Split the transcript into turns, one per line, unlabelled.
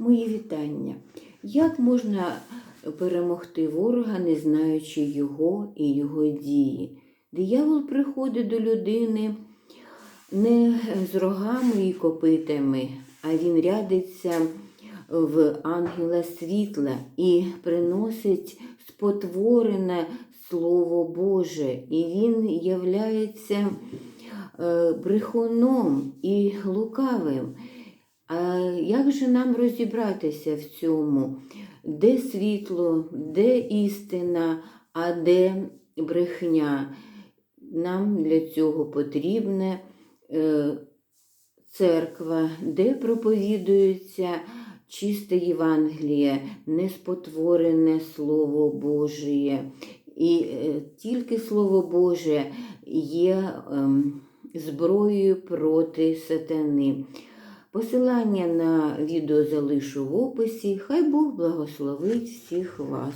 Мої вітання. Як можна перемогти ворога, не знаючи його і його дії? Диявол приходить до людини не з рогами і копитами, а він рядиться в ангела світла і приносить спотворене Слово Боже, і він являється е, брехуном і лукавим. Як же нам розібратися в цьому? Де світло, де істина, а де брехня? Нам для цього потрібна е, церква, де проповідується чисте Євангеліє, неспотворене Слово Божє. І е, тільки Слово Боже є ем, зброєю проти сатани. Посилання на відео залишу в описі. Хай Бог благословить всіх вас.